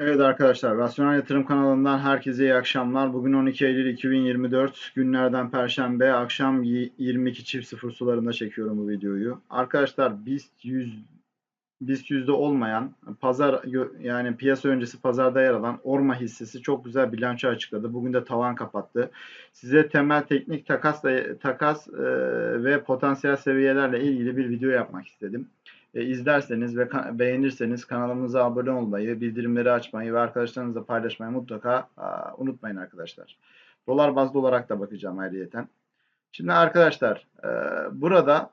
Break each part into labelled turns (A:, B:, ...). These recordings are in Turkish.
A: Evet arkadaşlar, Rasyonel Yatırım kanalından herkese iyi akşamlar. Bugün 12 Eylül 2024 günlerden Perşembe akşam 22.00 sularında çekiyorum bu videoyu. Arkadaşlar BIST 100 BIST yüzde olmayan pazar yani piyasa öncesi pazarda yer alan Orma hissesi çok güzel bilanço açıkladı. Bugün de tavan kapattı. Size temel teknik takas takas e, ve potansiyel seviyelerle ilgili bir video yapmak istedim e, izlerseniz ve ka- beğenirseniz kanalımıza abone olmayı, bildirimleri açmayı ve arkadaşlarınızla paylaşmayı mutlaka a, unutmayın arkadaşlar. Dolar bazlı olarak da bakacağım ayrıyeten. Şimdi arkadaşlar e, burada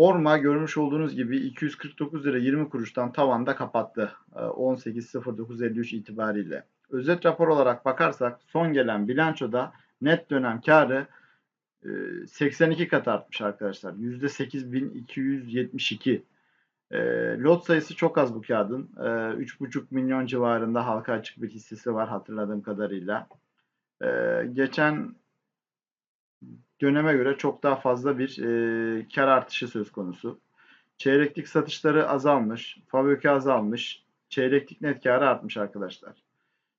A: Orma görmüş olduğunuz gibi 249 lira 20 kuruştan tavanda kapattı. E, 18.09.53 itibariyle. Özet rapor olarak bakarsak son gelen bilançoda net dönem karı 82 kat artmış arkadaşlar. %8272. E, lot sayısı çok az bu kağıdın. E, 3,5 milyon civarında halka açık bir hissesi var hatırladığım kadarıyla. E, geçen döneme göre çok daha fazla bir e, kar artışı söz konusu. Çeyreklik satışları azalmış, fabrika azalmış, çeyreklik net karı artmış arkadaşlar.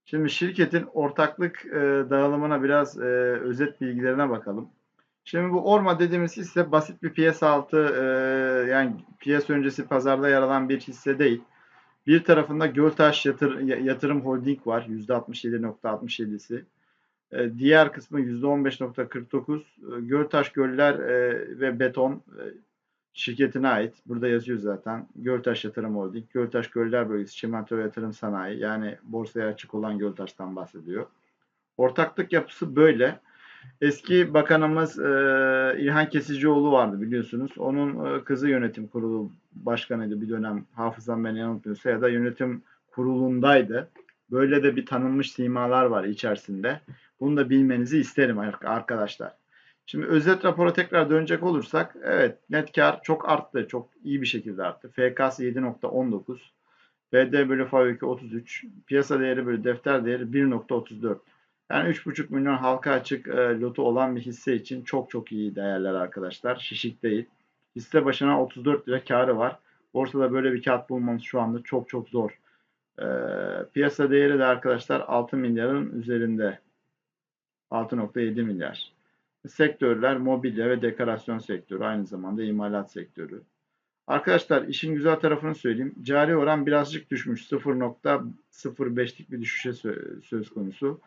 A: Şimdi şirketin ortaklık e, dağılımına biraz e, özet bilgilerine bakalım. Şimdi bu Orma dediğimiz hisse basit bir piyasa altı e, yani piyasa öncesi pazarda yer alan bir hisse değil. Bir tarafında Göltaş Yatır, Yatırım Holding var %67.67'si. E, diğer kısmı %15.49. E, Göltaş Göller e, ve Beton e, şirketine ait. Burada yazıyor zaten. Göltaş Yatırım Holding, Göltaş Göller Bölgesi Çimento Yatırım Sanayi yani borsaya açık olan Göltaş'tan bahsediyor. Ortaklık yapısı böyle. Eski bakanımız e, İlhan Kesicioğlu vardı biliyorsunuz. Onun e, kızı yönetim kurulu başkanıydı bir dönem hafızam beni yanıltmıyorsa ya da yönetim kurulundaydı. Böyle de bir tanınmış simalar var içerisinde. Bunu da bilmenizi isterim arkadaşlar. Şimdi özet rapora tekrar dönecek olursak evet net kar çok arttı. Çok iyi bir şekilde arttı. FK'sı 7.19. BD bölü FAVÖK 33. Piyasa değeri bölü defter değeri 1.34. Yani 3,5 milyon halka açık e, lotu olan bir hisse için çok çok iyi değerler arkadaşlar. Şişik değil. Hisse başına 34 lira karı var. Borsada böyle bir kağıt bulmanız şu anda çok çok zor. E, piyasa değeri de arkadaşlar 6 milyarın üzerinde. 6.7 milyar. Sektörler mobilya ve dekorasyon sektörü aynı zamanda imalat sektörü. Arkadaşlar işin güzel tarafını söyleyeyim. Cari oran birazcık düşmüş. 0.05'lik bir düşüşe söz konusu.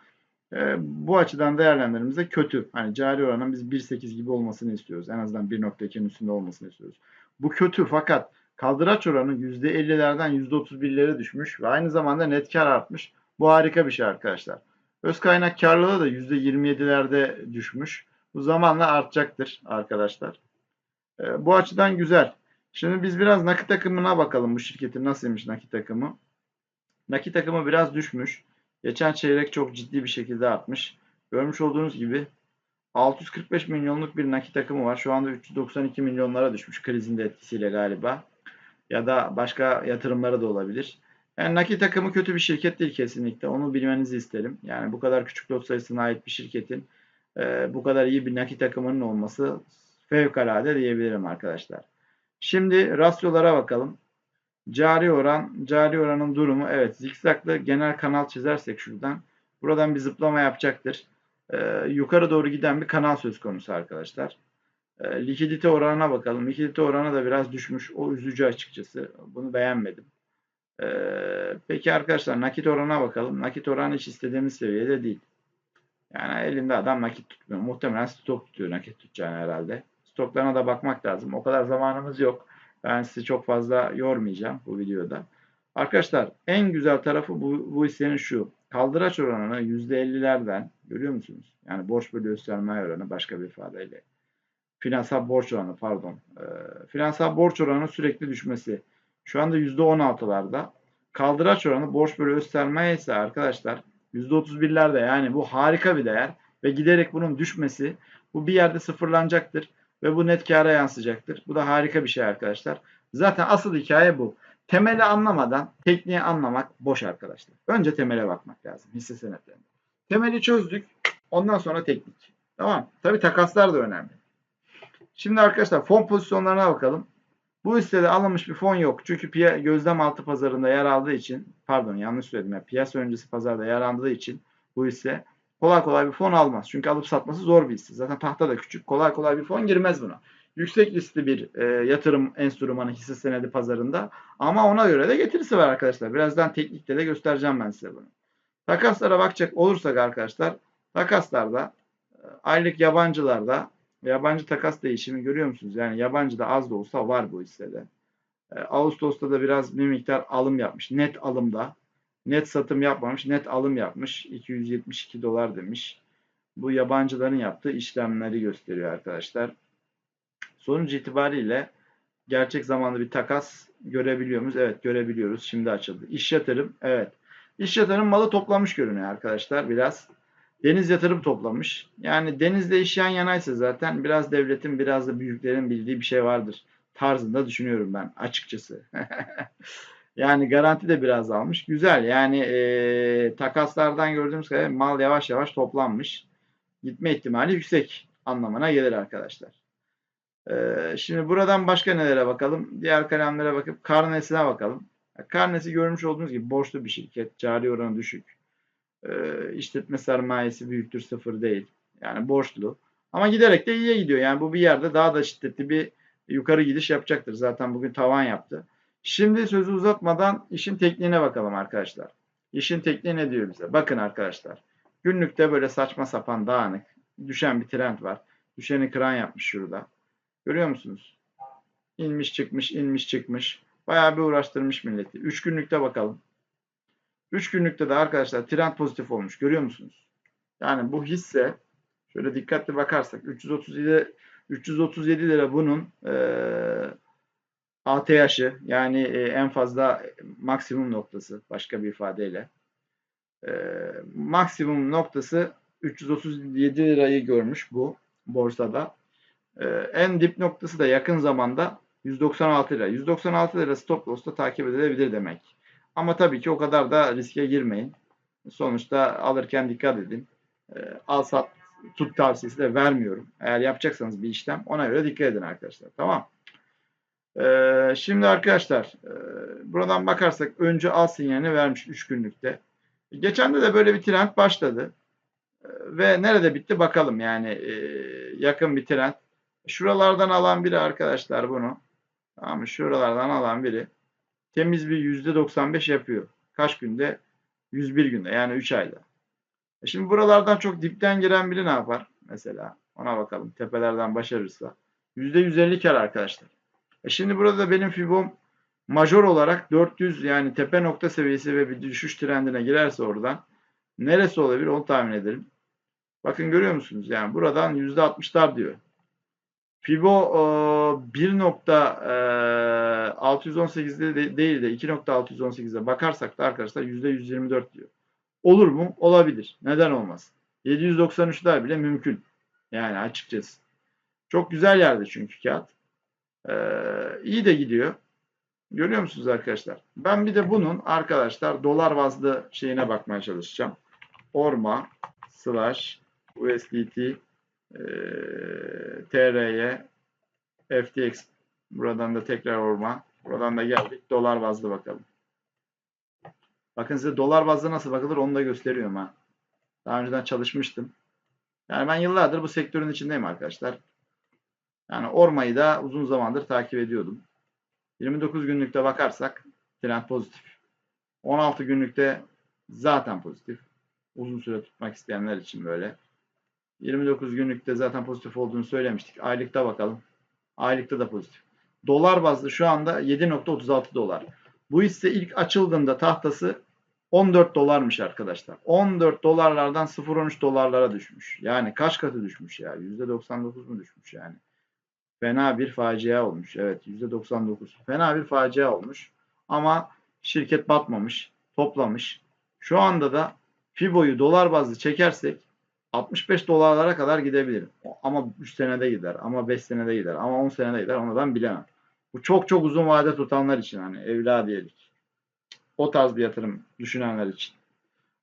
A: E, bu açıdan değerlendirmemizde kötü. Hani cari oranın biz 1.8 gibi olmasını istiyoruz. En azından 1.2'nin üstünde olmasını istiyoruz. Bu kötü fakat kaldıraç oranı %50'lerden %31'lere düşmüş ve aynı zamanda net kar artmış. Bu harika bir şey arkadaşlar. Öz kaynak karlılığı da %27'lerde düşmüş. Bu zamanla artacaktır arkadaşlar. E, bu açıdan güzel. Şimdi biz biraz nakit takımına bakalım bu şirketin nasılmış nakit takımı. Nakit takımı biraz düşmüş. Geçen çeyrek çok ciddi bir şekilde artmış. Görmüş olduğunuz gibi 645 milyonluk bir nakit akımı var. Şu anda 392 milyonlara düşmüş krizin de etkisiyle galiba. Ya da başka yatırımları da olabilir. Yani nakit akımı kötü bir şirket değil kesinlikle. Onu bilmenizi isterim. Yani bu kadar küçük lot sayısına ait bir şirketin e, bu kadar iyi bir nakit akımının olması fevkalade diyebilirim arkadaşlar. Şimdi rasyolara bakalım. Cari oran, cari oranın durumu evet zikzaklı genel kanal çizersek şuradan. Buradan bir zıplama yapacaktır. Ee, yukarı doğru giden bir kanal söz konusu arkadaşlar. Ee, likidite oranına bakalım. Likidite oranı da biraz düşmüş. O üzücü açıkçası. Bunu beğenmedim. Ee, peki arkadaşlar nakit oranına bakalım. Nakit oranı hiç istediğimiz seviyede değil. Yani elinde adam nakit tutmuyor. Muhtemelen stok tutuyor nakit tutacağını herhalde. Stoklarına da bakmak lazım. O kadar zamanımız yok. Ben sizi çok fazla yormayacağım bu videoda. Arkadaşlar en güzel tarafı bu, bu hissenin şu. Kaldıraç oranını %50'lerden görüyor musunuz? Yani borç bölü gösterme oranı başka bir ifadeyle. Finansal borç oranı pardon. E, finansal borç oranı sürekli düşmesi. Şu anda %16'larda. Kaldıraç oranı borç bölü gösterme ise arkadaşlar %31'lerde yani bu harika bir değer. Ve giderek bunun düşmesi bu bir yerde sıfırlanacaktır. Ve bu net kâra yansıyacaktır. Bu da harika bir şey arkadaşlar. Zaten asıl hikaye bu. Temeli anlamadan tekniği anlamak boş arkadaşlar. Önce temele bakmak lazım hisse senetlerinde. Temeli çözdük. Ondan sonra teknik. Tamam. Tabi takaslar da önemli. Şimdi arkadaşlar fon pozisyonlarına bakalım. Bu hissede alınmış bir fon yok. Çünkü piya gözlem altı pazarında yer aldığı için, pardon yanlış söyledim ya, piyasa öncesi pazarda yer aldığı için bu hisse kolay kolay bir fon almaz. Çünkü alıp satması zor bir hisse. Zaten tahta da küçük. Kolay kolay bir fon girmez buna. Yüksek riskli bir e, yatırım enstrümanı hisse senedi pazarında. Ama ona göre de getirisi var arkadaşlar. Birazdan teknikte de göstereceğim ben size bunu. Takaslara bakacak olursak arkadaşlar takaslarda e, aylık yabancılarda yabancı takas değişimi görüyor musunuz? Yani yabancı da az da olsa var bu hissede. E, Ağustos'ta da biraz bir miktar alım yapmış. Net alımda. Net satım yapmamış. Net alım yapmış. 272 dolar demiş. Bu yabancıların yaptığı işlemleri gösteriyor arkadaşlar. Sonuç itibariyle gerçek zamanlı bir takas görebiliyor muyuz? Evet görebiliyoruz. Şimdi açıldı. İş yatırım. Evet. İş yatırım malı toplamış görünüyor arkadaşlar biraz. Deniz yatırım toplamış. Yani denizle iş yan yanaysa zaten biraz devletin biraz da büyüklerin bildiği bir şey vardır. Tarzında düşünüyorum ben açıkçası. yani garanti de biraz almış. Güzel yani e, takaslardan gördüğümüz kadar mal yavaş yavaş toplanmış. Gitme ihtimali yüksek anlamına gelir arkadaşlar. Ee, şimdi buradan başka nelere bakalım? Diğer kalemlere bakıp karnesine bakalım. Karnesi görmüş olduğunuz gibi borçlu bir şirket. Cari oranı düşük. Ee, işletme sermayesi büyüktür sıfır değil. Yani borçlu. Ama giderek de iyiye gidiyor. Yani bu bir yerde daha da şiddetli bir yukarı gidiş yapacaktır. Zaten bugün tavan yaptı. Şimdi sözü uzatmadan işin tekniğine bakalım arkadaşlar. İşin tekniği ne diyor bize? Bakın arkadaşlar. Günlükte böyle saçma sapan dağınık düşen bir trend var. Düşeni kıran yapmış şurada. Görüyor musunuz? İnmiş çıkmış, inmiş çıkmış. Bayağı bir uğraştırmış milleti. 3 günlükte bakalım. 3 günlükte de arkadaşlar trend pozitif olmuş. Görüyor musunuz? Yani bu hisse şöyle dikkatli bakarsak 337 337 lira bunun e, ATH'ı yani e, en fazla maksimum noktası başka bir ifadeyle. E, maksimum noktası 337 lirayı görmüş bu borsada. Ee, en dip noktası da yakın zamanda 196 lira. 196 lira stop loss'ta takip edilebilir demek. Ama tabii ki o kadar da riske girmeyin. Sonuçta alırken dikkat edin. Ee, al sat tut tavsiyesi de vermiyorum. Eğer yapacaksanız bir işlem ona göre dikkat edin arkadaşlar. Tamam. Ee, şimdi arkadaşlar e, buradan bakarsak önce al sinyalini vermiş 3 günlükte. Geçen de de böyle bir trend başladı. Ee, ve nerede bitti bakalım yani e, yakın bir trend. Şuralardan alan biri arkadaşlar bunu. Tamam mı? Şuralardan alan biri temiz bir %95 yapıyor. Kaç günde? 101 günde yani 3 ayda. E şimdi buralardan çok dipten giren biri ne yapar? Mesela ona bakalım. Tepelerden başarırsa. %150 kar arkadaşlar. E şimdi burada benim fibom major olarak 400 yani tepe nokta seviyesi ve bir düşüş trendine girerse oradan neresi olabilir onu tahmin edelim. Bakın görüyor musunuz? Yani buradan %60'lar diyor. Fibo 1.618'de de değil de 2.618'de bakarsak da arkadaşlar %124 diyor. Olur mu? Olabilir. Neden olmaz? 793'ler bile mümkün. Yani açıkçası. Çok güzel yerde çünkü kağıt. Ee, iyi de gidiyor. Görüyor musunuz arkadaşlar? Ben bir de bunun arkadaşlar dolar bazlı şeyine bakmaya çalışacağım. Orma slash USDT e, TR'ye FTX buradan da tekrar orma. Buradan da geldik. Dolar bazlı bakalım. Bakın size dolar bazlı nasıl bakılır onu da gösteriyorum ha. Daha önceden çalışmıştım. Yani ben yıllardır bu sektörün içindeyim arkadaşlar. Yani ormayı da uzun zamandır takip ediyordum. 29 günlükte bakarsak trend pozitif. 16 günlükte zaten pozitif. Uzun süre tutmak isteyenler için böyle. 29 günlükte zaten pozitif olduğunu söylemiştik. Aylıkta bakalım. Aylıkta da pozitif. Dolar bazlı şu anda 7.36 dolar. Bu hisse ilk açıldığında tahtası 14 dolarmış arkadaşlar. 14 dolarlardan 0.13 dolarlara düşmüş. Yani kaç katı düşmüş ya? %99 mu düşmüş yani? Fena bir facia olmuş. Evet %99. Fena bir facia olmuş. Ama şirket batmamış. Toplamış. Şu anda da Fibo'yu dolar bazlı çekersek 65 dolarlara kadar gidebilir. Ama 3 senede gider. Ama 5 senede gider. Ama 10 senede gider. Onu ben bilemem. Bu çok çok uzun vade tutanlar için hani evladiyelik. O tarz bir yatırım düşünenler için.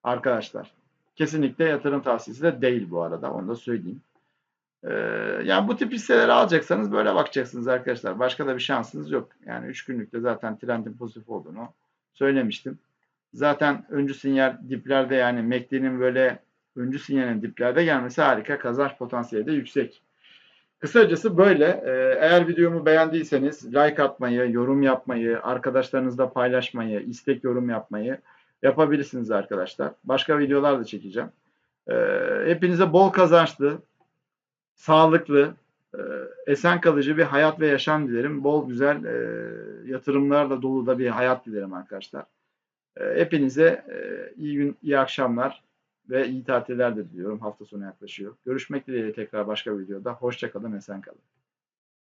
A: Arkadaşlar kesinlikle yatırım tavsiyesi de değil bu arada. Onu da söyleyeyim. Ee, yani bu tip hisseleri alacaksanız böyle bakacaksınız arkadaşlar. Başka da bir şansınız yok. Yani 3 günlükte zaten trendin pozitif olduğunu söylemiştim. Zaten öncü sinyal diplerde yani MACD'nin böyle öncü sinyalin diplerde gelmesi harika. Kazanç potansiyeli de yüksek. Kısacası böyle. Ee, Eğer videomu beğendiyseniz like atmayı, yorum yapmayı, arkadaşlarınızla paylaşmayı, istek yorum yapmayı yapabilirsiniz arkadaşlar. Başka videolar da çekeceğim. Ee, Hepinize bol kazançlı, sağlıklı, e, esen kalıcı bir hayat ve yaşam dilerim. Bol güzel e, yatırımlarla dolu da bir hayat dilerim arkadaşlar. E, Hepinize iyi gün, iyi akşamlar ve iyi tatiller de diliyorum. Hafta sonu yaklaşıyor. Görüşmek dileğiyle tekrar başka bir videoda. Hoşçakalın, esen kalın.